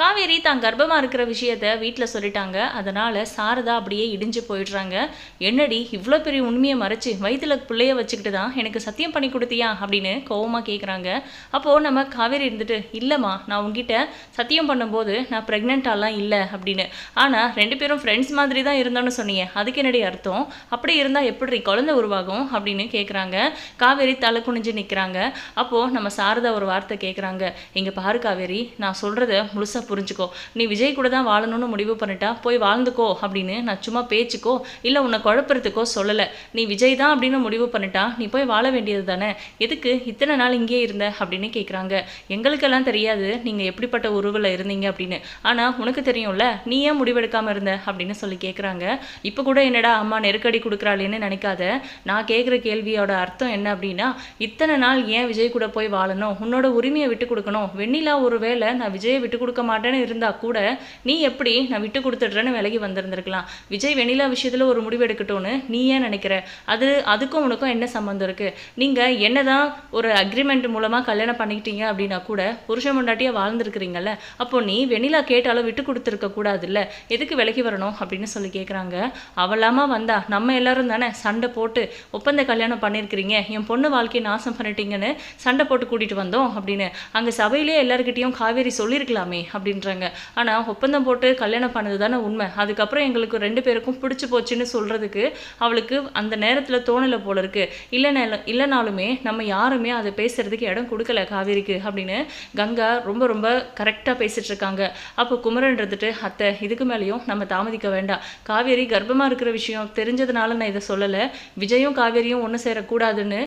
காவேரி தான் கர்ப்பமாக இருக்கிற விஷயத்த வீட்டில் சொல்லிட்டாங்க. அதனால் சாரதா அப்படியே இடிஞ்சு போயிடுறாங்க. என்னடி இவ்வளோ பெரிய உண்மையை மறைச்சு வயிற்றுல பிள்ளைய வச்சுக்கிட்டு தான் எனக்கு சத்தியம் பண்ணி கொடுத்தியா அப்படின்னு கோவமாக கேட்குறாங்க அப்போது நம்ம காவேரி இருந்துட்டு இல்லைம்மா நான் உங்ககிட்ட சத்தியம் பண்ணும்போது நான் ப்ரெக்னெண்ட்டாலாம் இல்லை அப்படின்னு. ஆனால் ரெண்டு பேரும் ஃப்ரெண்ட்ஸ் மாதிரி தான் இருந்தோன்னு சொன்னீங்க அதுக்கு என்னடி அர்த்தம்? அப்படி இருந்தால் எப்படி குழந்தை உருவாகும் அப்படின்னு கேட்குறாங்க காவேரி தலை குனிஞ்சு நிற்கிறாங்க அப்போது நம்ம சாரதா ஒரு வார்த்தை கேட்குறாங்க இங்கே பாரு காவேரி நான் சொல்கிறத முழுசாக புரிஞ்சுக்கோ. நீ விஜய் கூட தான் வாழணும்னு முடிவு பண்ணிட்டா போய் வாழ்ந்துக்கோ அப்படின்னு நான் சும்மா பேச்சுக்கோ இல்லை உன்னை குழப்பறதுக்கோ சொல்லலை. நீ விஜய் தான் அப்படின்னு முடிவு பண்ணிட்டா நீ போய் வாழ வேண்டியது தானே. எதுக்கு இத்தனை நாள் இங்கேயே இருந்த அப்படின்னு கேட்குறாங்க எங்களுக்கெல்லாம் தெரியாது நீங்கள் எப்படிப்பட்ட உருவில் இருந்தீங்க அப்படின்னு. ஆனால் உனக்கு தெரியும்ல நீ ஏன் முடிவெடுக்காமல் இருந்த அப்படின்னு சொல்லி கேட்குறாங்க இப்போ கூட என்னடா அம்மா நெருக்கடி கொடுக்குறாளேன்னு நினைக்காத. நான் கேட்குற கேள்வியோட அர்த்தம் என்ன அப்படின்னா இத்தனை நாள் ஏன் விஜய் கூட போய் வாழணும்? உன்னோட உரிமையை விட்டு கொடுக்கணும். வெண்ணிலா ஒரு வேளை நான் விஜயை விட்டு கொடுக்க மாட்டேன்னு இருந்தால் கூட நீ எப்படி நான் விட்டு கொடுத்துட்றேன்னு விலகி வந்திருந்திருக்கலாம். விஜய் வெண்ணிலா விஷயத்தில் ஒரு முடிவு எடுக்கட்டும்னு நீ ஏன் நினைக்கிற? அது அதுக்கும் உனக்கும் என்ன சம்மந்தம் இருக்கு? நீங்கள் என்னதான் ஒரு அக்ரிமெண்ட் மூலமாக கல்யாணம் பண்ணிக்கிட்டீங்க அப்படின்னா கூட புருஷன் முண்டாட்டியாக வாழ்ந்துருக்கிறீங்கல்ல அப்போ நீ வெண்ணிலா கேட்டாலும் விட்டு கொடுத்துருக்க கூடாதுல்ல. எதுக்கு விலகி வரணும் அப்படின்னு சொல்லி கேட்குறாங்க அவளாமா வந்தா நம்ம எல்லாரும் தானே சண்டை போட்டு ஒப்பந்த கல்யாணம் பண்ணியிருக்கிறீங்க என் பொண்ணு வாழ்க்கையை நாசம் பண்ணிட்டீங்கன்னு சண்டை போட்டு கூட்டிகிட்டு வந்தோம் அப்படின்னு. அங்கே சபையிலே எல்லாருக்கிட்டேயும் காவேரி சொல்லியிருக்கலாமே அப்படின்றாங்க. ஆனால் ஒப்பந்தம் போட்டு கல்யாணம் பண்ணது தானே உண்மை. அதுக்கப்புறம் எங்களுக்கு ரெண்டு பேருக்கும் பிடிச்சி போச்சுன்னு சொல்கிறதுக்கு அவளுக்கு அந்த நேரத்தில் தோணலை போல இருக்கு. இல்லைனால இல்லைனாலுமே நம்ம யாருமே அதை பேசுறதுக்கு இடம் கொடுக்கல காவேரிக்கு அப்படின்னு கங்கா ரொம்ப ரொம்ப கரெக்டாக பேசிட்டு இருக்காங்க. அப்போ குமரன் இருந்துட்டு அத்தை இதுக்கு மேலேயும் நம்ம தாமதிக்க வேண்டாம். காவேரி கர்ப்பமாக இருக்கிற விஷயம் தெரிஞ்சதுனால நான் இதை சொல்லலை. விஜயும் காவேரியும் ஒன்று சேரக்கூடாதுன்னு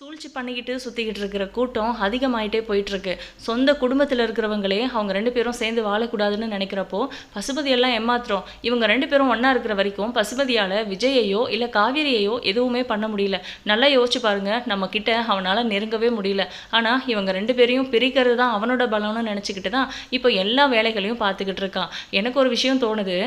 சூழ்ச்சி பண்ணிக்கிட்டு சுற்றிக்கிட்டு இருக்கிற கூட்டம் அதிகமாயிட்டே போயிட்டுருக்கு. சொந்த குடும்பத்தில் இருக்கிறவங்களே அவங்க ரெண்டு பேரும் சேர்ந்து வாழக்கூடாதுன்னு நினைக்கிறப்போ பசுபதியெல்லாம் ஏமாத்துறோம். இவங்க ரெண்டு பேரும் ஒன்றா இருக்கிற வரைக்கும் பசுபதியால் விஜயையோ இல்லை காவேரியையோ எதுவுமே பண்ண முடியல. நல்லா யோசிச்சு பாருங்க நம்ம கிட்ட அவனால் நெருங்கவே முடியல. ஆனால் இவங்க ரெண்டு பேரையும் பிரிக்கிறது தான் அவனோட பலம்னு நினச்சிக்கிட்டு தான் இப்போ எல்லா வேலைகளையும் பார்த்துக்கிட்டு இருக்கான். எனக்கு ஒரு விஷயம் தோணுது.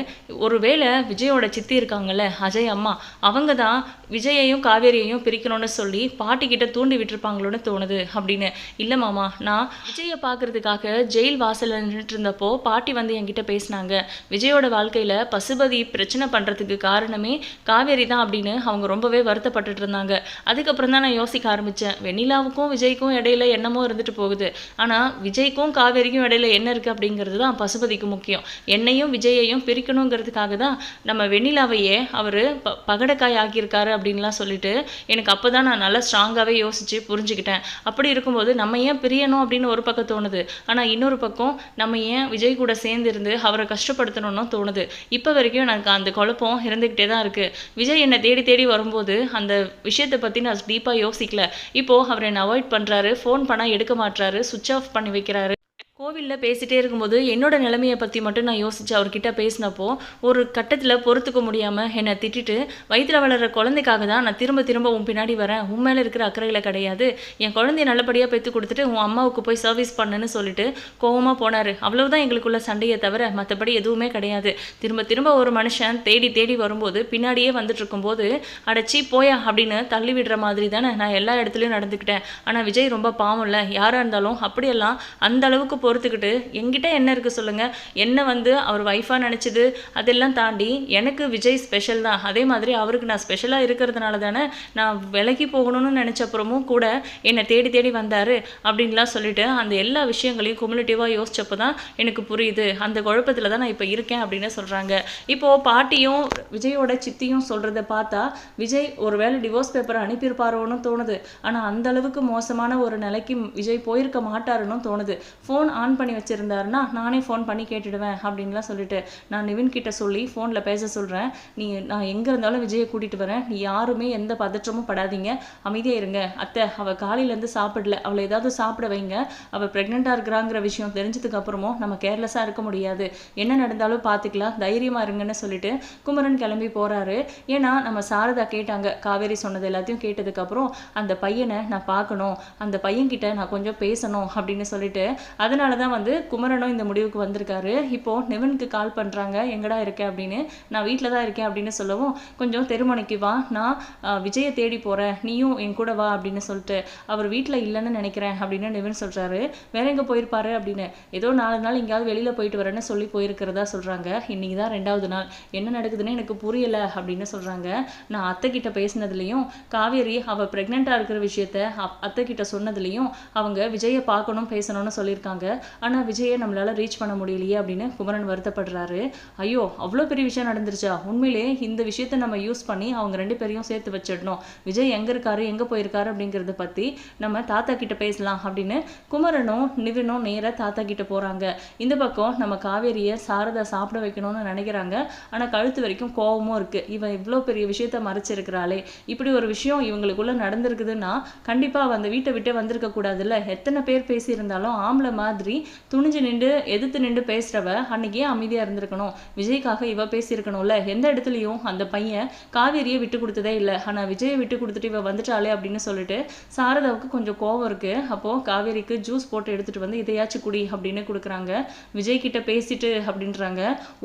ஒரு வேளை விஜயோட சித்தி இருக்காங்கல்ல அஜய் அம்மா அவங்க தான் விஜயையும் காவேரியையும் பிரிக்கணும்னு சொல்லி பாட்டிக்கிட்ட தூண்டி விட்டுருப்பாங்களோன்னு தோணுது. அப்படின்னு. இல்லை மாமா நான் விஜயை பார்க்கறதுக்காக ஜெயில் வாசலில் நின்றுட்டு இருந்தப்போ பாட்டி வந்து என்கிட்ட பேசினாங்க. விஜயோட வாழ்க்கையில் பசுபதி பிரச்சனை பண்ணுறதுக்கு காரணமே காவேரி தான் அப்படின்னு அவங்க ரொம்பவே வருத்தப்பட்டுட்டு இருந்தாங்க. அதுக்கப்புறம் தான் நான் யோசிக்க ஆரம்பித்தேன் வெண்ணிலாவுக்கும் விஜய்க்கும் இடையில என்னமோ இருந்துட்டு போகுது. ஆனால் விஜய்க்கும் காவேரிக்கும் இடையில என்ன இருக்குது அப்படிங்கிறது தான் பசுபதிக்கு முக்கியம். என்னையும் விஜயையும் பிரிக்கணுங்கிறதுக்காக தான் நம்ம வெண்ணிலாவையே அவர் ப பகடக்காய் ஆக்கியிருக்காரு அப்படின்லாம் சொல்லிட்டு எனக்கு அப்போ தான் நான் நல்லா ஸ்ட்ராங்காகவே யோசித்து புரிஞ்சுக்கிட்டேன். அப்படி இருக்கும்போது நம்ம ஏன் பிரியணும் அப்படின்னு ஒரு பக்கம் தோணுது. ஆனால் இன்னொரு பக்கம் நம்ம ஏன் விஜய் கூட சேர்ந்து இருந்து அவரை கஷ்டப்படுத்தணும்னு தோணுது. இப்போ வரைக்கும் எனக்கு அந்த குழப்பம் இருந்துக்கிட்டே தான் இருக்குது விஜய் என்னை தேடி தேடி வரும்போது அந்த விஷயத்தை பற்றி நான் டீப்பாக யோசிக்கல. இப்போது அவர் என்னை அவாய்ட் பண்ணுறாரு ஃபோன் பண்ணால் எடுக்க மாட்றாரு சுவிட்ச் ஆஃப் பண்ணி வைக்கிறாரு. கோவிலில் பேசிகிட்டே இருக்கும்போது என்னோட நிலைமையை பற்றி மட்டும் நான் யோசித்து அவர்கிட்ட பேசினப்போ ஒரு கட்டத்தில் பொறுத்துக்க முடியாமல் என்னை திட்டிட்டு வயிற்றில் வளர்கிற குழந்தைக்காக தான் நான் திரும்ப திரும்ப உன் பின்னாடி வரேன். உன் மேலே இருக்கிற அக்கறையில் கிடையாது. என் குழந்தைய நல்லபடியாக பெற்று கொடுத்துட்டு உன் அம்மாவுக்கு போய் சர்வீஸ் பண்ணுன்னு சொல்லிட்டு கோவமாக போனார். அவ்வளவுதான் எங்களுக்குள்ள சண்டையை தவிர மற்றபடி எதுவுமே கிடையாது. திரும்ப திரும்ப ஒரு மனுஷன் தேடி தேடி வரும்போது பின்னாடியே வந்துட்டு இருக்கும்போது அடைச்சி போயா அப்படின்னு தள்ளி விடுற மாதிரி தானே நான் எல்லா இடத்துலையும் நடந்துக்கிட்டேன். ஆனால் விஜய் ரொம்ப பாவம் இல்லை யாராக இருந்தாலும் அப்படியெல்லாம் அந்த அளவுக்கு பொறுத்துக்கிட்டு என்கிட்ட என்ன இருக்குது சொல்லுங்கள் என்ன வந்து அவர் ஒய்ஃபாக நினச்சிது அதெல்லாம் தாண்டி எனக்கு விஜய் ஸ்பெஷல் தான். அதே மாதிரி அவருக்கு நான் ஸ்பெஷலாக இருக்கிறதுனால தானே நான் விலகி போகணும்னு நினச்சப்புறமும் கூட என்னை தேடி தேடி வந்தார் அப்படின்லாம் சொல்லிட்டு அந்த எல்லா விஷயங்களையும் குமுலேட்டிவாக யோசிச்சப்போ தான் எனக்கு புரியுது. அந்த குழப்பத்தில் தான் நான் இப்போ இருக்கேன் அப்படின்னு சொல்கிறாங்க இப்போது பாட்டியும் விஜயோட சித்தியும் சொல்கிறத பார்த்தா விஜய் ஒருவேளை டிவோர்ஸ் பேப்பரை அனுப்பியிருப்பாரோன்னு தோணுது. ஆனால் அந்த அளவுக்கு மோசமான ஒரு நிலைக்கு விஜய் போயிருக்க மாட்டாருன்னு தோணுது. ஃபோன் ஆன் பண்ணி வச்சுருந்தாருன்னா நானே ஃபோன் பண்ணி கேட்டுடுவேன் அப்படின்லாம் சொல்லிட்டு நான் நிவின் கிட்ட சொல்லி ஃபோனில் பேச சொல்கிறேன் நீ நான் எங்கே இருந்தாலும் விஜயை கூட்டிகிட்டு வரேன். நீ யாருமே எந்த பதற்றமும் படாதீங்க. அமைதியாக இருங்க. அத்தை அவள் காலையிலேருந்து சாப்பிடல. அவளை ஏதாவது சாப்பிட வைங்க. அவள் ப்ரெக்னெண்ட்டாக இருக்கிறாங்கிற விஷயம் தெரிஞ்சதுக்கு அப்புறமும் நம்ம கேர்லெஸ்ஸாக இருக்க முடியாது. என்ன நடந்தாலும் பார்த்துக்கலாம் தைரியமாக இருங்கன்னு சொல்லிட்டு குமரன் கிளம்பி போகிறாரு ஏன்னா நம்ம சாரதா கேட்டாங்க. காவேரி சொன்னது எல்லாத்தையும் கேட்டதுக்கப்புறம் அந்த பையனை நான் பார்க்கணும். அந்த பையன்கிட்ட நான் கொஞ்சம் பேசணும் அப்படின்னு சொல்லிட்டு அதனால் அதனால தான் வந்து குமரனும் இந்த முடிவுக்கு வந்திருக்காரு. இப்போ நிவனுக்கு கால் பண்ணுறாங்க எங்கடா இருக்கேன் அப்படின்னு? நான் வீட்டில் தான் இருக்கேன் அப்படின்னு சொல்லவும் கொஞ்சம் தெருமனைக்கு வா. நான் விஜயை தேடி போகிறேன் நீயும் என் கூட வா அப்படின்னு சொல்லிட்டு அவர் வீட்டில் இல்லைன்னு நினைக்கிறேன் அப்படின்னு நிவன் சொல்கிறாரு வேற எங்கே போயிருப்பாரு அப்படின்னு? ஏதோ நாலு நாள் எங்கேயாவது வெளியில் போயிட்டு வரேன்னு சொல்லி போயிருக்கிறதா சொல்கிறாங்க இன்னைக்கு தான் ரெண்டாவது நாள். என்ன நடக்குதுன்னு எனக்கு புரியலை அப்படின்னு சொல்கிறாங்க நான் அத்தை கிட்ட பேசினதுலேயும் காவேரி அவள் ப்ரெக்னெண்ட்டாக இருக்கிற விஷயத்த அப்- அத்தை கிட்ட சொன்னதுலேயும் அவங்க விஜயை பார்க்கணும் பேசணும்னு சொல்லியிருக்காங்க. ஆனால் விஜயை நம்மளால் ரீச் பண்ண முடியலையே அப்படின்னு குமரன் வருத்தப்படுறாரு. ஐயோ அவ்வளோ பெரிய விஷயம் நடந்துருச்சா? உண்மையிலே இந்த விஷயத்தை நம்ம யூஸ் பண்ணி அவங்க ரெண்டு பேரையும் சேர்த்து வச்சிடணும். விஜய் எங்கே இருக்காரு எங்கே போயிருக்காரு அப்படிங்கிறத பற்றி நம்ம தாத்தா கிட்ட பேசலாம் அப்படின்னு குமரனும் நிவினும் நேராக தாத்தா கிட்ட போகிறாங்க இந்த பக்கம் நம்ம காவேரியை சாரதா சாப்பிட வைக்கணும்னு நினைக்கிறாங்க. ஆனால் கழுத்து வரைக்கும் கோபமும் இருக்குது இவன் இவ்வளோ பெரிய விஷயத்த மறைச்சிருக்கிறாளே. இப்படி ஒரு விஷயம் இவங்களுக்குள்ள நடந்திருக்குதுன்னா கண்டிப்பாக அந்த வீட்டை விட்டே வந்திருக்க கூடாதுல்ல எத்தனை பேர் பேசியிருந்தாலும் ஆம்பளை மாதிரி துணிஞ்சு நின்று எதிர்த்து நின்று பேசுகிறவ அன்னைக்கு ஏன் அமைதியாக இருந்திருக்கணும். விஜய்க்காக இவ பேசியிருக்கணும்ல. எந்த இடத்துலையும் அந்த பையன் காவேரியை விட்டு கொடுத்ததே இல்லை. ஆனால் விஜயை விட்டு கொடுத்துட்டு இவ வந்துட்டாளே அப்படின்னு சொல்லிட்டு சாரதாவுக்கு கொஞ்சம் கோவம் இருக்கு. அப்போ காவேரிக்கு ஜூஸ் போட்டு எடுத்துட்டு வந்து இதையாச்சும் குடி அப்படின்னு கொடுக்குறாங்க. விஜய் கிட்ட பேசிட்டு அப்படின்றாங்க.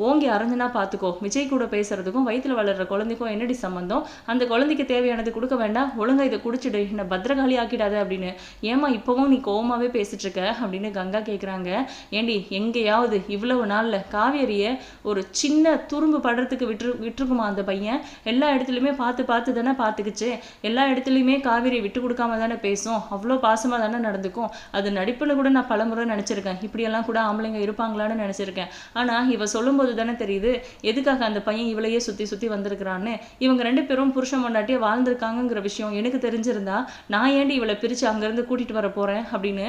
ஓங்கி அரைஞ்சனா பார்த்துக்கோ விஜய் கூட பேசுறதுக்கும் வயித்துல வளர்ற குழந்தைக்கும் என்னடி சம்பந்தம்? அந்த குழந்தைக்கு தேவையானது கொடுக்க வேண்டாம். ஒழுங்கா இதை குடிச்சிடு. என்ன பத்திரகாளி ஆக்கிடாத அப்படின்னு. ஏமா இப்பவும் நீ கோவமாவே பேசிட்டு இருக்க அப்படின்னு கங்கா கேட்குறாங்க ஏண்டி எங்கேயாவது இவ்வளவு நாள்ல காவேரிய ஒரு சின்ன துரும்பு படுறதுக்கு விட்டு விட்டுருக்குமா அந்த பையன்? எல்லா இடத்துலையுமே பார்த்து பார்த்து தானே பார்த்துக்குச்சு. எல்லா இடத்துலையுமே காவேரியை விட்டு கொடுக்காம தானே பேசும். அவ்வளோ பாசமா தானே நடந்துக்கும். அது நடிப்பில் கூட நான் பலமுறை நினைச்சிருக்கேன். இப்படியெல்லாம் கூட ஆம்பளைங்க இருப்பாங்களான்னு நினைச்சிருக்கேன். ஆனா இவ சொல்லும்போது தானே தெரியுது எதுக்காக அந்த பையன் இவளையே சுத்தி சுத்தி வந்திருக்கிறான்னு? இவங்க ரெண்டு பேரும் புருஷன் மண்டாட்டியே வாழ்ந்திருக்காங்கங்கிற விஷயம் எனக்கு தெரிஞ்சிருந்தா நான் ஏன்டி இவளை பிரிச்சு அங்கிருந்து கூட்டிட்டு வர போறேன் அப்படின்னு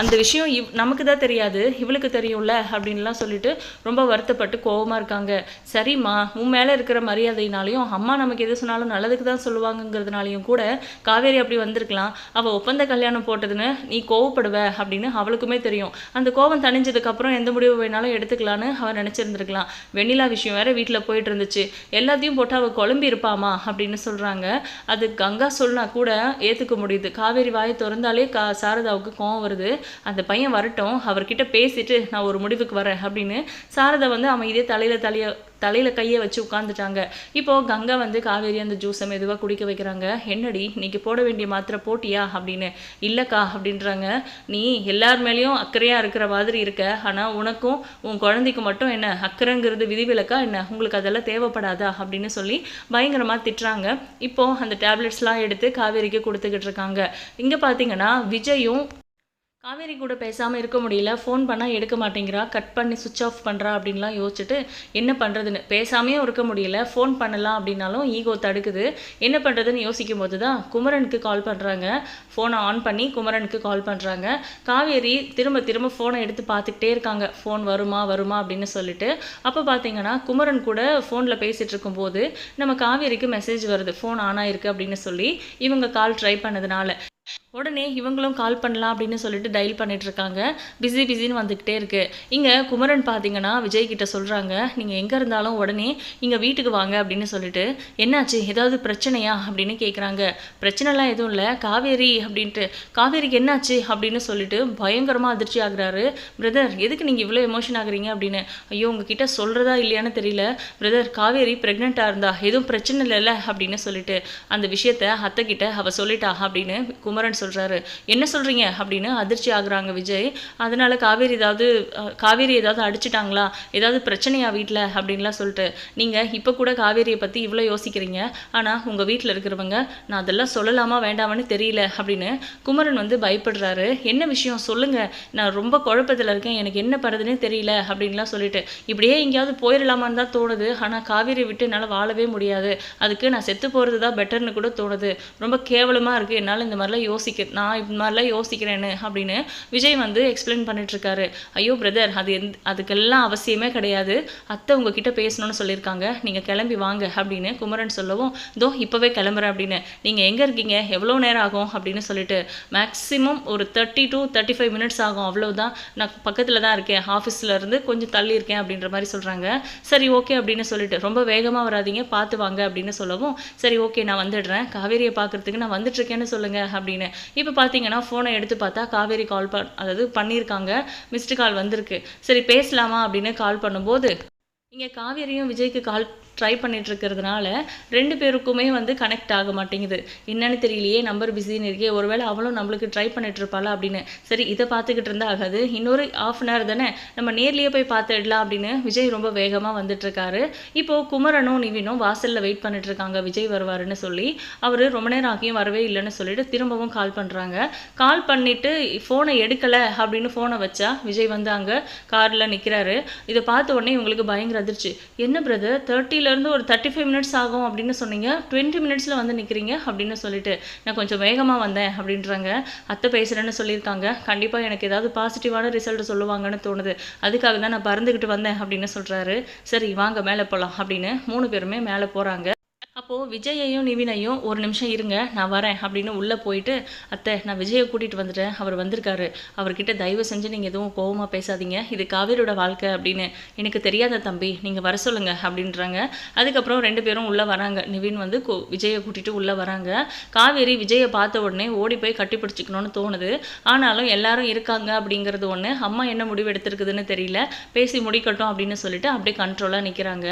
அந்த விஷயம் இவ் நமக்கு தான் தெரியாது இவளுக்கு தெரியும்ல அப்படின்லாம் சொல்லிட்டு ரொம்ப வருத்தப்பட்டு கோபமாக இருக்காங்க. சரிம்மா உன் மேலே இருக்கிற மரியாதையினாலையும் அம்மா நமக்கு எது சொன்னாலும் நல்லதுக்கு தான் சொல்லுவாங்கங்கிறதுனாலையும் கூட காவேரி அப்படி வந்திருக்கலாம். அவள் ஒப்பந்த கல்யாணம் போட்டதுன்னு நீ கோவப்படுவ அப்படின்னு அவளுக்குமே தெரியும். அந்த கோவம் தணிஞ்சதுக்கப்புறம் எந்த முடிவு வேணாலும் எடுத்துக்கலான்னு அவ நினச்சிருந்துருக்கலாம். வெண்ணிலா விஷயம் வேற வீட்டில் போயிட்டு இருந்துச்சு எல்லாத்தையும் போட்டு அவள் குழம்பி இருப்பாமா அப்படின்னு சொல்கிறாங்க அது கங்கா சொன்னா கூட ஏற்றுக்க முடியுது. காவேரி வாயை திறந்தாலே கா சாரதாவுக்கு கோவம் வருது. அந்த பையன் வரட்டும் அவர்கிட்ட பேசிட்டு நான் ஒரு முடிவுக்கு வரேன் அப்படின்னு சாரதா வந்து அமைதியே தலையில தலைய தலையில கையை வச்சு உட்காந்துட்டாங்க இப்போ கங்கா வந்து காவேரி அந்த ஜூஸை மெதுவாக குடிக்க வைக்கிறாங்க. என்னடி இன்னைக்கு போட வேண்டிய மாத்திரை போட்டியா அப்படின்னு. இல்லைக்கா அப்படின்றாங்க. நீ எல்லார் மேலேயும் அக்கறையா இருக்கிற மாதிரி இருக்க. ஆனா உனக்கும் உன் குழந்தைக்கு மட்டும் என்ன அக்கறைங்கிறது விதிவிலக்கா என்ன? உங்களுக்கு அதெல்லாம் தேவைப்படாதா? அப்படின்னு சொல்லி பயங்கரமா திட்டுறாங்க. இப்போ அந்த டேப்லெட்ஸ்லாம் எடுத்து காவேரிக்கு கொடுத்துக்கிட்டு இருக்காங்க. இங்க பாத்தீங்கன்னா விஜயும் காவேரி கூட பேசாமல் இருக்க முடியல. ஃபோன் பண்ணால் எடுக்க மாட்டேங்கிறா. கட் பண்ணி சுவிட்ச் ஆஃப் பண்ணுறா அப்படின்லாம் யோசிச்சுட்டு என்ன பண்ணுறதுன்னு பேசாமையும் இருக்க முடியல. ஃபோன் பண்ணலாம் அப்படின்னாலும் ஈகோ தடுக்குது. என்ன பண்ணுறதுன்னு யோசிக்கும் போது தான் குமரனுக்கு கால் பண்ணுறாங்க ஃபோனை ஆன் பண்ணி குமரனுக்கு கால் பண்ணுறாங்க காவேரி திரும்ப திரும்ப ஃபோனை எடுத்து பார்த்துக்கிட்டே இருக்காங்க. ஃபோன் வருமா வருமா அப்படின்னு சொல்லிட்டு. அப்போ பார்த்தீங்கன்னா குமரன் கூட ஃபோனில் பேசிகிட்டு இருக்கும்போது நம்ம காவேரிக்கு மெசேஜ் வருது. ஃபோன் ஆன் ஆயிருக்கு அப்படின்னு சொல்லி இவங்க கால் ட்ரை பண்ணதுனால. உடனே இவங்களும் கால் பண்ணலாம் அப்படின்னு சொல்லிட்டு டயல் பண்ணிட்டு இருக்காங்க பிஸி பிஸின்னு வந்துக்கிட்டே இருக்கு. இங்கே குமரன் பார்த்தீங்கன்னா விஜய் கிட்ட சொல்கிறாங்க நீங்கள் எங்கே இருந்தாலும் உடனே இங்கே வீட்டுக்கு வாங்க அப்படின்னு சொல்லிட்டு என்னாச்சு? ஏதாவது பிரச்சனையா? அப்படின்னு கேட்குறாங்க பிரச்சனைலாம் எதுவும் இல்லை. காவேரி அப்படின்ட்டு காவேரிக்கு என்னாச்சு? அப்படின்னு சொல்லிட்டு பயங்கரமாக அதிர்ச்சி ஆகுறாரு. பிரதர் எதுக்கு நீங்கள் இவ்வளோ எமோஷன் ஆகுறீங்க? அப்படின்னு. ஐயோ உங்ககிட்ட சொல்கிறதா இல்லையான்னு தெரியல. பிரதர் காவேரி ப்ரெக்னெண்ட்டாக இருந்தா எதுவும் பிரச்சனை இல்லைல்ல? அப்படின்னு சொல்லிட்டு அந்த விஷயத்த அத்தை கிட்ட அவ சொல்லிட்டா அப்படின்னு குமரன் சொல்றாரு. என்ன சொல்றீங்க? அப்படின்னு அதிர்ச்சி ஆகுறாங்க விஜய். அதனால காவேரி ஏதாவது காவேரி ஏதாவது அடிச்சிட்டாங்களா? ஏதாவது பிரச்சனையா வீட்டில் அப்படின்லாம் சொல்லிட்டு. நீங்க இப்போ கூட காவேரியை பத்தி இவ்வளோ யோசிக்கிறீங்க. ஆனா உங்க வீட்டில் இருக்கிறவங்க நான் அதெல்லாம் சொல்லலாமா வேண்டாமான்னு தெரியல அப்படின்னு குமரன் வந்து பயப்படுறாரு. என்ன விஷயம்? சொல்லுங்க. நான் ரொம்ப குழப்பத்தில் இருக்கேன். எனக்கு என்ன பண்ணுறதுனே தெரியல அப்படின்லாம் சொல்லிட்டு. இப்படியே எங்கேயாவது போயிடலாமான்னு தான் தோணுது. ஆனால் காவேரி விட்டு என்னால் வாழவே முடியாது. அதுக்கு நான் செத்து போகிறது தான் பெட்டர்னு கூட தோணுது. ரொம்ப கேவலமாக இருக்குது என்னால் இந்த மாதிரிலாம் யோசிக்க நான் இந்த மாதிரிலாம் யோசிக்கிறேன்னு அப்படின்னு விஜய் வந்து எக்ஸ்பிளைன் பண்ணிட்டுருக்காரு. ஐயோ பிரதர் அது எந் அதுக்கெல்லாம் அவசியமே கிடையாது. அத்தை உங்ககிட்ட பேசணும்னு சொல்லியிருக்காங்க. நீங்கள் கிளம்பி வாங்க அப்படின்னு குமரன் சொல்லவும் தோ இப்போவே கிளம்புறேன் அப்படின்னு. நீங்கள் எங்கே இருக்கீங்க? எவ்வளோ நேரம் ஆகும்? அப்படின்னு சொல்லிட்டு மேக்ஸிமம் ஒரு thirty to thirty five minutes ஆகும் அவ்வளோதான் நான் பக்கத்தில் தான் இருக்கேன். ஆஃபீஸில் இருந்து கொஞ்சம் தள்ளி இருக்கேன் அப்படின்ற மாதிரி சொல்கிறாங்க சரி ஓகே அப்படின்னு சொல்லிட்டு ரொம்ப வேகமாக வராதீங்க பார்த்து வாங்க அப்படின்னு சொல்லவும் சரி ஓகே நான் வந்துடுறேன். காவேரியை பார்க்குறதுக்கு நான் வந்துட்டுருக்கேன்னு சொல்லுங்கள் அப்படின்னு. இப்போ பார்த்தீங்கன்னா ஃபோனை எடுத்து பார்த்தா காவேரி கால் பண் அதாவது பண்ணியிருக்காங்க மிஸ்டு கால் வந்திருக்கு. சரி பேசலாமா அப்படின்னு கால் பண்ணும்போது இங்கே காவேரியும் விஜய்க்கு கால் ட்ரை பண்ணிட்டு இருக்கிறதுனால ரெண்டு பேருக்குமே வந்து கனெக்ட் ஆக மாட்டேங்குது. என்னன்னு தெரியலையே நம்பர் பிஸின்னு இருக்கே ஒருவேளை அவளும் நம்மளுக்கு ட்ரை பண்ணிட்டு இருப்பாளா அப்படின்னு. சரி இதை பார்த்துக்கிட்டு இருந்தா ஆகாது இன்னொரு ஆஃப் அன் ஹவர் தானே நம்ம நேர்லேயே போய் பார்த்துடலாம் அப்படின்னு விஜய் ரொம்ப வேகமாக வந்துட்டு இருக்காரு இப்போ குமரனும் நிவினும் வாசலில் வெயிட் பண்ணிட்டு இருக்காங்க விஜய் வருவாருன்னு சொல்லி அவர் ரொம்ப நேரம் ஆகியும் வரவே இல்லைன்னு சொல்லிட்டு திரும்பவும் கால் பண்ணுறாங்க கால் பண்ணிட்டு ஃபோனை எடுக்கலை அப்படின்னு ஃபோனை வச்சா விஜய் வந்து அங்கே காரில் நிற்கிறாரு இதை பார்த்த உடனே இவங்களுக்கு பயங்கர அதிர்ச்சி. என்ன பிரதர் தேர்ட்டியில் தேர்ட்டிலேருந்து ஒரு தேர்ட்டி ஃபைவ் மினிட்ஸ் ஆகும் அப்படின்னு சொன்னீங்க. டுவெண்ட்டி மினிட்ஸில் வந்து நிற்கிறீங்க அப்படின்னு சொல்லிட்டு நான் கொஞ்சம் வேகமாக வந்தேன் அப்படின்றாங்க. அத்தை பேசுகிறேன்னு சொல்லியிருக்காங்க. கண்டிப்பாக எனக்கு ஏதாவது பாசிட்டிவான ரிசல்ட் சொல்லுவாங்கன்னு தோணுது. அதுக்காக தான் நான் பறந்துக்கிட்டு வந்தேன் அப்படின்னு சொல்கிறாரு சரி வாங்க மேலே போகலாம் அப்படின்னு மூணு பேருமே மேலே போகிறாங்க அப்போது விஜயையும் நிவினையும் ஒரு நிமிஷம் இருங்க நான் வரேன் அப்படின்னு உள்ளே போயிட்டு அத்தை நான் விஜயை கூட்டிகிட்டு வந்துட்டேன். அவர் வந்திருக்காரு. அவர்கிட்ட தயவு செஞ்சு நீங்கள் எதுவும் கோபமாக பேசாதீங்க. இது காவேரியோட வாழ்க்கை அப்படின்னு எனக்கு தெரியாத தம்பி நீங்கள் வர சொல்லுங்க அப்படின்றாங்க. அதுக்கப்புறம் ரெண்டு பேரும் உள்ளே வராங்க. நிவின் வந்து கோ விஜயை கூட்டிகிட்டு உள்ளே வராங்க. காவேரி விஜயை பார்த்த உடனே ஓடி போய் கட்டி பிடிச்சிக்கணும்னு தோணுது. ஆனாலும் எல்லாரும் இருக்காங்க அப்படிங்கிறது ஒன்று அம்மா என்ன முடிவு எடுத்திருக்குதுன்னு தெரியல. பேசி முடிக்கட்டும் அப்படின்னு சொல்லிட்டு அப்படியே கண்ட்ரோலாக நிற்கிறாங்க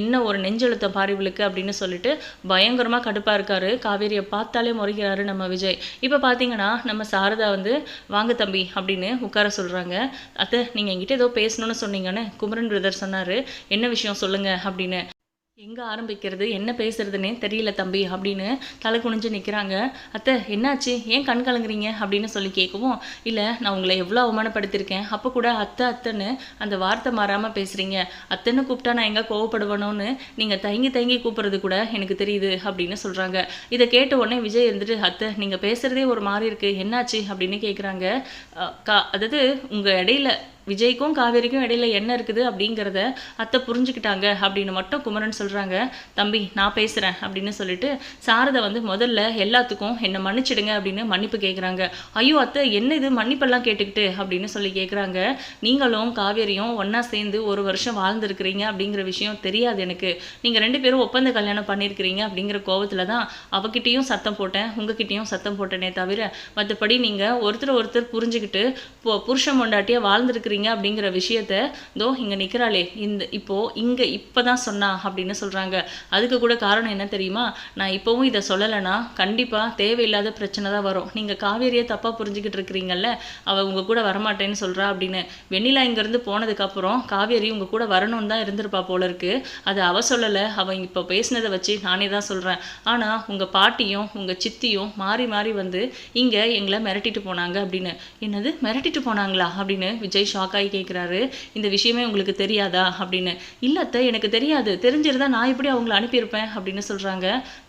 என்ன ஒரு நெஞ்செழுத்தம் பாரிவிலுக்கு அப்படின்னு சொல்லி சொல்லிட்டு பயங்கரமாக கடுப்பாக இருக்காரு. காவேரியை பார்த்தாலே முறைகிறாரு நம்ம விஜய். இப்போ பார்த்தீங்கன்னா நம்ம சாரதா வந்து வாங்க தம்பி அப்படின்னு உட்கார சொல்கிறாங்க அத்தை நீங்கள் என்கிட்ட ஏதோ பேசணும்னு சொன்னீங்கன்னு குமரன் பிரதர் சொன்னார். என்ன விஷயம் சொல்லுங்க அப்படின்னு. எங்கே ஆரம்பிக்கிறது? என்ன பேசுறதுன்னே தெரியல தம்பி. அப்படின்னு தலை குனிஞ்சு நிற்கிறாங்க அத்தை என்னாச்சு? ஏன் கண் கலங்குறீங்க? அப்படின்னு சொல்லி கேட்கவும் இல்லை நான் உங்களை எவ்வளோ அவமானப்படுத்தியிருக்கேன். அப்போ கூட அத்தை அத்தைன்னு அந்த வார்த்தை மாறாமல் பேசுகிறீங்க அத்தைன்னு கூப்பிட்டா நான் எங்கே கோவப்படுவேணும்னு நீங்கள் தயங்கி தயங்கி கூப்பிட்றது கூட எனக்கு தெரியுது அப்படின்னு சொல்கிறாங்க இதை கேட்ட உடனே விஜய் இருந்துட்டு அத்தை நீங்கள் பேசுகிறதே ஒரு மாதிரி இருக்குது என்னாச்சு? அப்படின்னு கேட்குறாங்க கா அதாவது உங்கள் இடையில விஜய்க்கும் காவேரிக்கும் இடையில என்ன இருக்குது அப்படிங்கிறத அத்தை புரிஞ்சுக்கிட்டாங்க அப்படின்னு மட்டும் குமரன் சொல்கிறாங்க தம்பி நான் பேசுகிறேன் அப்படின்னு சொல்லிட்டு சாரதை வந்து முதல்ல எல்லாத்துக்கும் என்னை மன்னிச்சிடுங்க அப்படின்னு மன்னிப்பு கேட்குறாங்க ஐயோ அத்தை என்ன இது? மன்னிப்பெல்லாம் கேட்டுக்கிட்டு அப்படின்னு சொல்லி கேட்குறாங்க நீங்களும் காவேரியும் ஒன்றா சேர்ந்து ஒரு வருஷம் வாழ்ந்துருக்கிறீங்க அப்படிங்கிற விஷயம் தெரியாது எனக்கு. நீங்கள் ரெண்டு பேரும் ஒப்பந்த கல்யாணம் பண்ணியிருக்கிறீங்க அப்படிங்கிற கோவத்தில் தான் அவகிட்டையும் சத்தம் போட்டேன் உங்ககிட்டையும் சத்தம் போட்டேனே தவிர மற்றபடி நீங்கள் ஒருத்தர் ஒருத்தர் புரிஞ்சுக்கிட்டு இப்போ புருஷன் பொண்டாட்டியாக வாழ்ந்துருக்கிறீங்க அப்படிங்கிற விஷயத்த தோ இங்கே நிற்கிறாளே இந்த இப்போ இங்கே இப்போ தான் சொன்னா அப்படின்னு சொல்கிறாங்க அதுக்கு கூட காரணம் என்ன தெரியுமா? நான் இப்போவும் இதை சொல்லலைன்னா கண்டிப்பாக தேவையில்லாத பிரச்சனை தான் வரும். நீங்கள் காவேரியை தப்பாக புரிஞ்சுக்கிட்டு இருக்கிறீங்கல்ல அவள் உங்கள் கூட வரமாட்டேன்னு சொல்கிறா அப்படின்னு. வெண்ணிலா இங்கேருந்து போனதுக்கப்புறம் காவேரி உங்கள் கூட வரணும்னு தான் இருந்திருப்பா போல இருக்கு. அது அவ சொல்லலை அவன் இப்போ பேசினதை வச்சு நானே தான் சொல்கிறேன் ஆனால் உங்கள் பாட்டியும் உங்கள் சித்தியும் மாறி மாறி வந்து இங்கே எங்களை மிரட்டிட்டு போனாங்க அப்படின்னு. என்னது? மிரட்டிட்டு போனாங்களா அப்படின்னு விஜய் ஷாக் ஷாக்காகி கேட்குறாரு இந்த விஷயமே உங்களுக்கு தெரியாதா அப்படின்னு. இல்லத்த அத்தை எனக்கு தெரியாது. தெரிஞ்சிருந்தா நான் எப்படி அவங்கள அனுப்பியிருப்பேன் அப்படின்னு சொல்கிறாங்க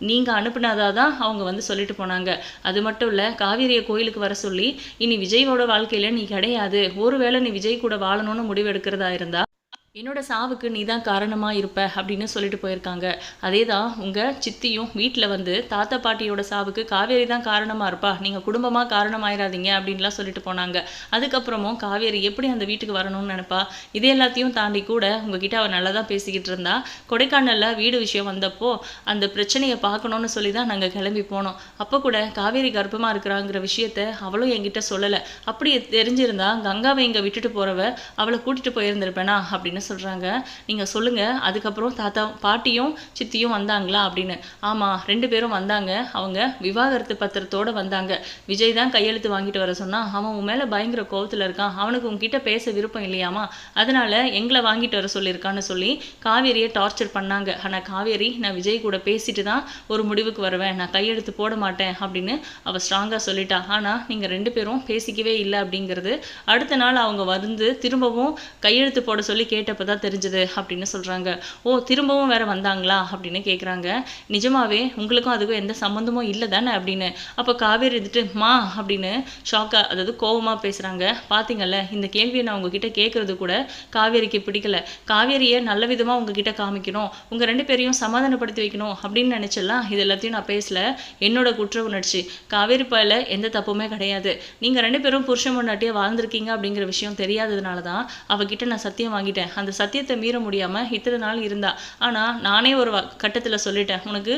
நீங்கள் அனுப்புனதா தான் அவங்க வந்து சொல்லிட்டு போனாங்க. அது மட்டும் இல்லை காவேரியை கோயிலுக்கு வர சொல்லி இனி விஜயோட வாழ்க்கையில் நீ கிடையாது. ஒருவேளை நீ விஜய் கூட வாழணும்னு முடிவு எடுக்கிறதா இருந்தால் என்னோட சாவுக்கு நீ தான் காரணமாக இருப்ப அப்படின்னு சொல்லிட்டு போயிருக்காங்க. அதே தான் உங்கள் சித்தியும் வீட்டில் வந்து தாத்தா பாட்டியோட சாவுக்கு காவேரி தான் காரணமாக இருப்பா. நீங்கள் குடும்பமாக காரணமாயிராதீங்க அப்படின்லாம் சொல்லிட்டு போனாங்க. அதுக்கப்புறமும் காவேரி எப்படி அந்த வீட்டுக்கு வரணும்னு நினப்பா? இது எல்லாத்தையும் தாண்டி கூட உங்ககிட்ட அவள் நல்லா தான் பேசிக்கிட்டு இருந்தா. கொடைக்கானலில் வீடு விஷயம் வந்தப்போ அந்த பிரச்சனையை பார்க்கணும்னு சொல்லி தான் நாங்கள் கிளம்பி போனோம். அப்போ கூட காவேரி கர்ப்பமாக இருக்கிறாங்கிற விஷயத்த அவளும் என்கிட்ட சொல்லலை. அப்படி தெரிஞ்சிருந்தா கங்காவை இங்கே விட்டுட்டு போகிறவ அவளை கூட்டிகிட்டு போயிருந்திருப்பேனா அப்படின்னு சொல்கிறாங்க நீங்கள் சொல்லுங்கள் அதுக்கப்புறம் தாத்தா பாட்டியும் சித்தியும் வந்தாங்களா அப்படின்னு. ஆமாம் ரெண்டு பேரும் வந்தாங்க. அவங்க விவாகரத்து பத்திரத்தோட வந்தாங்க. விஜய் தான் கையெழுத்து வாங்கிட்டு வர சொன்னா அவன் உன் மேலே பயங்கர கோவத்தில் இருக்கான். அவனுக்கு உங்ககிட்ட பேச விருப்பம் இல்லையாமா? அதனால் எங்களை வாங்கிட்டு வர சொல்லியிருக்கான்னு சொல்லி காவேரியை டார்ச்சர் பண்ணாங்க. ஆனால் காவேரி நான் விஜய் கூட பேசிட்டு தான் ஒரு முடிவுக்கு வருவேன். நான் கையெழுத்து போட மாட்டேன் அப்படின்னு அவள் ஸ்ட்ராங்காக சொல்லிட்டா. ஆனால் நீங்கள் ரெண்டு பேரும் பேசிக்கவே இல்லை அப்படிங்கிறது அடுத்த நாள் அவங்க வந்து திரும்பவும் கையெழுத்து போட சொல்லி கேட்டு கேட்டப்போ தான் தெரிஞ்சது அப்படின்னு சொல்கிறாங்க ஓ திரும்பவும் வேற வந்தாங்களா? அப்படின்னு கேட்குறாங்க நிஜமாவே உங்களுக்கும் அதுக்கும் எந்த சம்மந்தமும் இல்லை தானே அப்படின்னு. அப்போ காவேரி இருந்துட்டு மா அப்படின்னு ஷாக்கா அதாவது கோவமாக பேசுகிறாங்க பார்த்தீங்கல்ல இந்த கேள்வியை நான் உங்ககிட்ட கேட்குறது கூட காவேரிக்கு பிடிக்கல. காவேரியை நல்ல விதமாக உங்ககிட்ட காமிக்கணும். உங்கள் ரெண்டு பேரையும் சமாதானப்படுத்தி வைக்கணும் அப்படின்னு நினச்சலாம் இது எல்லாத்தையும் நான் பேசல. என்னோட குற்ற உணர்ச்சி. காவேரி பாயில் எந்த தப்புமே கிடையாது. நீங்கள் ரெண்டு பேரும் புருஷன் முன்னாட்டியே வாழ்ந்திருக்கீங்க அப்படிங்கிற விஷயம் தெரியாததுனால தான் அவகிட்ட நான் சத்தியம் வாங்கிட்டேன். அந்த சத்தியத்தை மீற முடியாமல் இத்தனை நாள் இருந்தா. ஆனால் நானே ஒரு கட்டத்தில் சொல்லிட்டேன். உனக்கு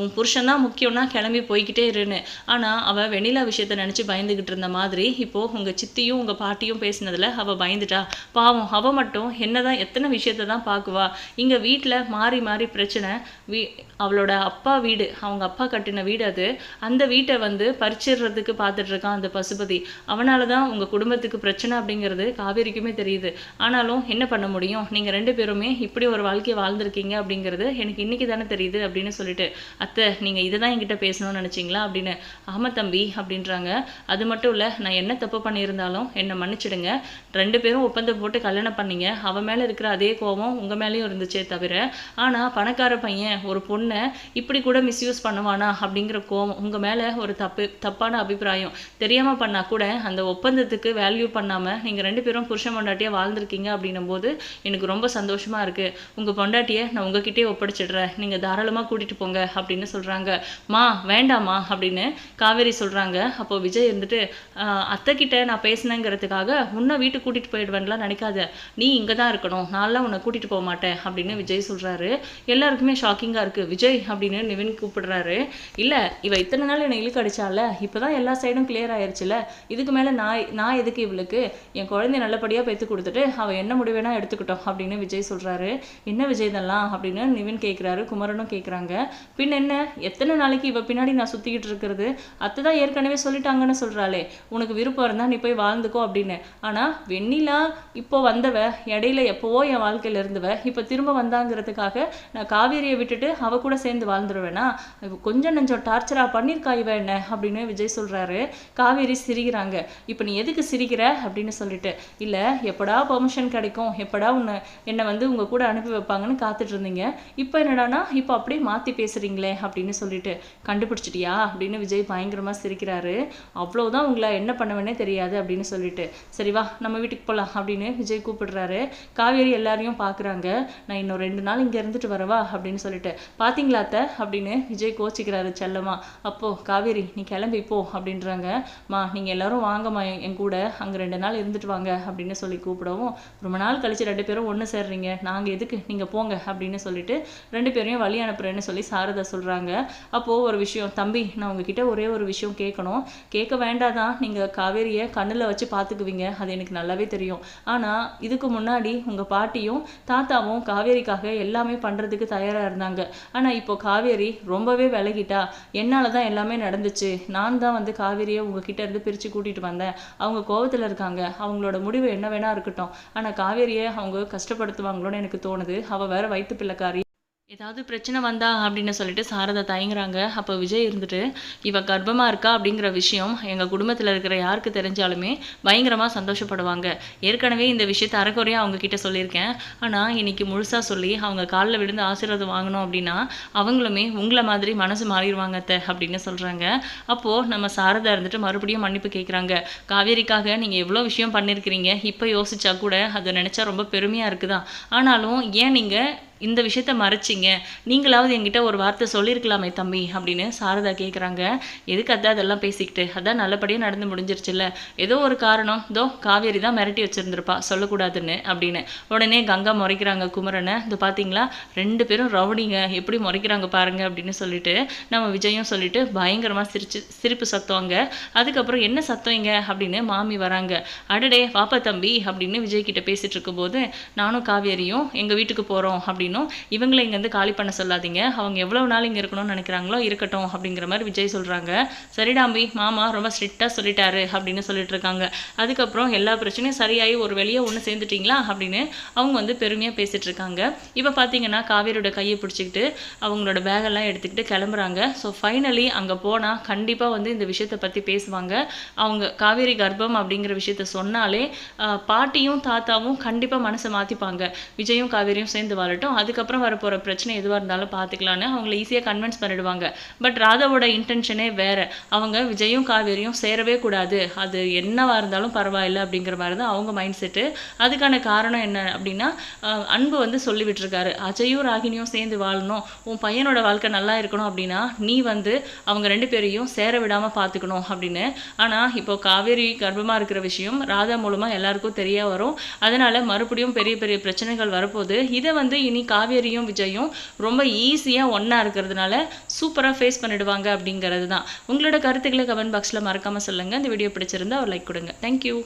உன் புருஷன் தான் முக்கியம்னா கிளம்பி போய்கிட்டே இருன்னு. ஆனால் அவள் வெண்ணிலா விஷயத்த நினச்சி பயந்துக்கிட்டு இருந்த மாதிரி இப்போது உங்கள் சித்தியும் உங்கள் பாட்டியும் பேசினதில் அவள் பயந்துட்டா. பாவம் அவள் மட்டும் என்ன தான் எத்தனை விஷயத்த தான் பார்க்குவா இங்கே வீட்டில் மாறி மாறி பிரச்சனை. வீ அவளோட அப்பா வீடு அவங்க அப்பா கட்டின வீடு அது. அந்த வீட்டை வந்து பறிச்சிடுறதுக்கு பார்த்துட்ருக்கான் அந்த பசுபதி. அவனால தான் உங்கள் குடும்பத்துக்கு பிரச்சனை அப்படிங்கிறது காவேரிக்குமே தெரியுது. ஆனாலும் என்ன பண்ண முடியும்? நீங்கள் ரெண்டு பேருமே இப்படி ஒரு வாழ்க்கையை வாழ்ந்திருக்கீங்க அப்படிங்கிறது எனக்கு இன்னைக்கு தானே தெரியுது அப்படின்னு சொல்லிட்டு அத்தை நீங்கள் இதை தான் என்கிட்ட பேசணும்னு நினச்சிங்களா? அப்படின்னு ஆமாம் தம்பி அப்படின்றாங்க. அது மட்டும் இல்லை நான் என்ன தப்பு பண்ணியிருந்தாலும் என்னை மன்னிச்சிடுங்க. ரெண்டு பேரும் ஒப்பந்தம் போட்டு கல்யாணம் பண்ணீங்க. அவன் மேலே இருக்கிற அதே கோபம் உங்கள் மேலேயும் இருந்துச்சே தவிர ஆனால் பணக்கார பையன் ஒரு பொண்ணை இப்படி கூட மிஸ்யூஸ் பண்ணுவானா அப்படிங்கிற கோபம் உங்கள் மேலே ஒரு தப்பு தப்பான அபிப்பிராயம் தெரியாமல் பண்ணால் கூட அந்த ஒப்பந்தத்துக்கு வேல்யூ பண்ணாமல் நீங்கள் ரெண்டு பேரும் புருஷன் பொண்டாட்டியாக வாழ்ந்துருக்கீங்க அப்படின்னும் போது எனக்கு ரொம்ப சந்தோஷமாக இருக்குது உங்கள் பொண்டாட்டியை நான் உங்ககிட்டயே ஒப்படைச்சிடுறேன். நீங்கள் தாராளமாக கூட்டிகிட்டு போங்க அப்படின்னு சொல்கிறாங்க மா வேண்டாமா அப்படின்னு காவேரி சொல்கிறாங்க அப்போ விஜய் இருந்துட்டு அத்தைக்கிட்ட நான் பேசினேங்கிறதுக்காக உன்னை வீட்டுக்கு கூட்டிகிட்டு போயிடுவேன்லாம் நினைக்காத. நீ இங்கே தான் இருக்கணும். நான்லாம் உன்னை கூட்டிகிட்டு போக மாட்டேன் அப்படின்னு விஜய் சொல்கிறாரு எல்லாருக்குமே ஷாக்கிங்காக இருக்குது விஜய் அப்படின்னு நிவின் கூப்பிடுறாரு. இல்லை இவ இத்தனை நாள் என்னை இழுக்கு அடிச்சால இப்போ தான் எல்லா சைடும் கிளியர் ஆயிடுச்சுல இதுக்கு மேலே நான் நான் எதுக்கு இவளுக்கு? என் குழந்தைய நல்லபடியாக பெற்று கொடுத்துட்டு அவள் என்ன முடிவு எடுத்துக்கிட்டோம் அப்படின்னு விஜய் சொல்கிறாரு என்ன விஜய் இதெல்லாம்? அப்படின்னு நிவின் கேட்குறாரு குமரனும் கேட்குறாங்க பின் என்ன? எத்தனை நாளைக்கு இவ பின்னாடி நான் சுற்றிக்கிட்டு இருக்கிறது? அத்தை தான் ஏற்கனவே சொல்லிட்டாங்கன்னு சொல்கிறாளே உனக்கு விருப்பம் இருந்தால் நீ போய் வாழ்ந்துக்கோ அப்படின்னு. ஆனால் வெண்ணிலா இப்போ வந்தவ இடையில எப்போவோ என் வாழ்க்கையில இருந்தவ இப்போ திரும்ப வந்தாங்கிறதுக்காக நான் காவேரியை விட்டுட்டு அவ கூட சேர்ந்து வாழ்ந்துருவேனா? கொஞ்சம் நெஞ்சம் டார்ச்சரா பண்ணியிருக்கா இவ என்ன? அப்படின்னு விஜய் சொல்றாரு. காவேரி சிரிக்கிறாங்க. இப்போ நீ எதுக்கு சிரிக்கிற? அப்படின்னு சொல்லிட்டு. இல்லை எப்படா பெர்மிஷன் கிடைக்கும்? எப்படா உன்னை என்னை வந்து உங்க கூட அனுப்பி வைப்பாங்கன்னு காத்துட்டு இருந்தீங்க. இப்போ என்னடானா இப்போ அப்படியே மாற்றி பேசுறீங்களே அப்படின்னு சொல்லிட்டு கண்டுபிடிச்சிட்டியா? அப்படின்னு விஜய் பயங்கரமாக சிரிக்கிறாரு. அவ்வளோதான் உங்களை என்ன பண்ணுவேனே தெரியாது அப்படின்னு சொல்லிட்டு. சரி வா நம்ம வீட்டுக்கு போகலாம் அப்படின்னு விஜய் கூப்பிடுறாரு. காவேரி எல்லாரையும் பார்க்குறாங்க நான் இன்னும் ரெண்டு நாள் இங்கே இருந்துட்டு வரவா? அப்படின்னு சொல்லிட்டு. பார்த்தீங்களா அத்தை? அப்படின்னு விஜய் கோச்சிக்கிறாரு செல்லமா. அப்போ காவேரி நீ கிளம்பி போ அப்படின்றாங்க. மா நீங்கள் எல்லாரும் வாங்கம்மா என் கூட. அங்கே ரெண்டு நாள் இருந்துட்டு வாங்க அப்படின்னு சொல்லி கூப்பிடவும். ரொம்ப நாள் கழிச்சு ரெண்டு பேரும் ஒன்று சேர்றீங்க. நாங்கள் எதுக்கு? நீங்கள் போங்க அப்படின்னு சொல்லிட்டு ரெண்டு பேரையும் வழி அனுப்புறேன்னு சொல்லி சாரதா சொல்கிறாங்க அப்போது ஒரு விஷயம் தம்பி நான் உங்ககிட்ட ஒரே ஒரு விஷயம் கேட்கணும். கேட்க வேண்டாதான் நீங்கள் காவேரியை கண்ணில் வச்சு பார்த்துக்குவீங்க. அது எனக்கு நல்லாவே தெரியும். ஆனால் இதுக்கு முன்னாடி உங்கள் பாட்டியும் தாத்தாவும் காவேரிக்காக எல்லாமே பண்ணுறதுக்கு தயாராக இருந்தாங்க. ஆனால் இப்போ காவேரி ரொம்பவே விலகிட்டா. என்னால் தான் எல்லாமே நடந்துச்சு. நான் தான் வந்து காவேரியை உங்ககிட்ட இருந்து பிரித்து கூட்டிகிட்டு வந்தேன். அவங்க கோவத்தில் இருக்காங்க. அவங்களோட முடிவு என்ன வேணா இருக்கட்டும். ஆனால் காவேரியை அவங்க கஷ்டப்படுத்துவாங்களோன்னு எனக்கு தோணுது. அவள் வேற வயிற்று பிள்ளைக்காரி ஏதாவது பிரச்சனை வந்தா அப்படின்னு சொல்லிட்டு சாரதா தயங்குறாங்க. அப்போ விஜய் இருந்துட்டு இவ கர்ப்பமாக இருக்கா? அப்படிங்கிற விஷயம் எங்கள் குடும்பத்தில் இருக்கிற யாருக்கு தெரிஞ்சாலுமே பயங்கரமாக சந்தோஷப்படுவாங்க. ஏற்கனவே இந்த விஷயத்த அறக்குறையாக அவங்க கிட்ட சொல்லியிருக்கேன். ஆனால் இன்னைக்கு முழுசாக சொல்லி அவங்க காலில் விழுந்து ஆசீர்வாதம் வாங்கணும் அப்படின்னா அவங்களுமே உங்களை மாதிரி மனசு மாறிடுவாங்க அத்தை அப்படின்னு சொல்கிறாங்க அப்போது நம்ம சாரதா இருந்துட்டு மறுபடியும் மன்னிப்பு கேட்குறாங்க காவேரிக்காக நீங்கள் எவ்வளோ விஷயம் பண்ணியிருக்கிறீங்க இப்போ யோசிச்சா கூட அதை நினச்சா ரொம்ப பெருமையாக இருக்குதா? ஆனாலும் ஏன் நீங்கள் இந்த விஷயத்த மறைச்சிங்க. நீங்களாவது என்கிட்ட ஒரு வார்த்தை சொல்லியிருக்கலாமே தம்பி அப்படின்னு சாரதா கேட்குறாங்க எதுக்கு அதான் அதெல்லாம் பேசிக்கிட்டு? அதான் நல்லபடியாக நடந்து முடிஞ்சிருச்சுல்ல. ஏதோ ஒரு காரணம். இதோ காவேரி தான் மிரட்டி வச்சுருந்துருப்பா சொல்லக்கூடாதுன்னு அப்படின்னு. உடனே கங்கா முறைக்கிறாங்க குமரனை. இது பார்த்தீங்களா ரெண்டு பேரும் ரவுடிங்க. எப்படி முறைக்கிறாங்க பாருங்க அப்படின்னு சொல்லிட்டு நம்ம விஜயும் சொல்லிட்டு பயங்கரமாக சிரிச்சு சிரிப்பு சத்தம் அங்கே அதுக்கப்புறம் என்ன சத்தம் இங்க? அப்படின்னு மாமி வராங்க. அடடே வாப்பா தம்பி அப்படின்னு விஜய் கிட்ட பேசிட்டு இருக்கும்போது நானும் காவேரியும் எங்கள் வீட்டுக்கு போகிறோம் அப்படின்னு அப்படின்னும் இவங்களை இங்கேருந்து காலி பண்ண சொல்லாதீங்க. அவங்க எவ்வளவு நாள் இங்க இருக்கணும்னு நினைக்கிறாங்களோ இருக்கட்டும் அப்படிங்கிற மாதிரி விஜய் சொல்றாங்க. சரிடாம்பி மாமா ரொம்ப ஸ்ட்ரிக்டாக சொல்லிட்டாரு அப்படின்னு சொல்லிட்டு இருக்காங்க. அதுக்கப்புறம் எல்லா பிரச்சனையும் சரியாகி ஒரு வெளியே ஒன்று சேர்ந்துட்டீங்களா அப்படின்னு அவங்க வந்து பெருமையாக பேசிட்டு இருக்காங்க. இப்போ பார்த்தீங்கன்னா காவேரியோட கையை பிடிச்சிக்கிட்டு அவங்களோட பேகெல்லாம் எடுத்துக்கிட்டு கிளம்புறாங்க. ஸோ ஃபைனலி அங்கே போனால் கண்டிப்பாக வந்து இந்த விஷயத்தை பற்றி பேசுவாங்க. அவங்க காவேரி கர்ப்பம் அப்படிங்கிற விஷயத்த சொன்னாலே பாட்டியும் தாத்தாவும் கண்டிப்பாக மனசை மாற்றிப்பாங்க விஜயும் காவேரியும் சேர்ந்து வாழட்டும். அதுக்கப்புறம் வரப்போகிற பிரச்சனை எதுவாக இருந்தாலும் பார்த்துக்கலான்னு அவங்கள ஈஸியாக கன்வின்ஸ் பண்ணிடுவாங்க. பட் ராதாவோட இன்டென்ஷனே வேறு. அவங்க விஜயும் காவேரியும் சேரவே கூடாது. அது என்னவாக இருந்தாலும் பரவாயில்லை அப்படிங்கிற மாதிரி தான் அவங்க மைண்ட் செட்டு அதுக்கான காரணம் என்ன அப்படின்னா அன்பு வந்து சொல்லிவிட்டுருக்காரு அஜயும் ராகினியும் சேர்ந்து வாழணும். உன் பையனோட வாழ்க்கை நல்லா இருக்கணும் அப்படின்னா நீ வந்து அவங்க ரெண்டு பேரையும் சேர விடாமல் பார்த்துக்கணும் அப்படின்னு. ஆனால் இப்போ காவேரி கர்ப்பமாக இருக்கிற விஷயம் ராதா மூலமாக எல்லாருக்கும் தெரிய வரும். அதனால் மறுபடியும் பெரிய பெரிய பிரச்சனைகள் வரப்போகுது. இதை வந்து இனி காவேரியும் விஜயும் ரொம்ப ஈஸியாக ஒன்றா இருக்கிறதுனால சூப்பராக ஃபேஸ் பண்ணிடுவாங்க அப்படிங்கிறது தான் உங்களோட கருத்துக்களை கமெண்ட் பாக்ஸில் மறக்காமல் சொல்லுங்கள் இந்த வீடியோ பிடிச்சிருந்தா ஒரு லைக் கொடுங்க. தேங்க்யூ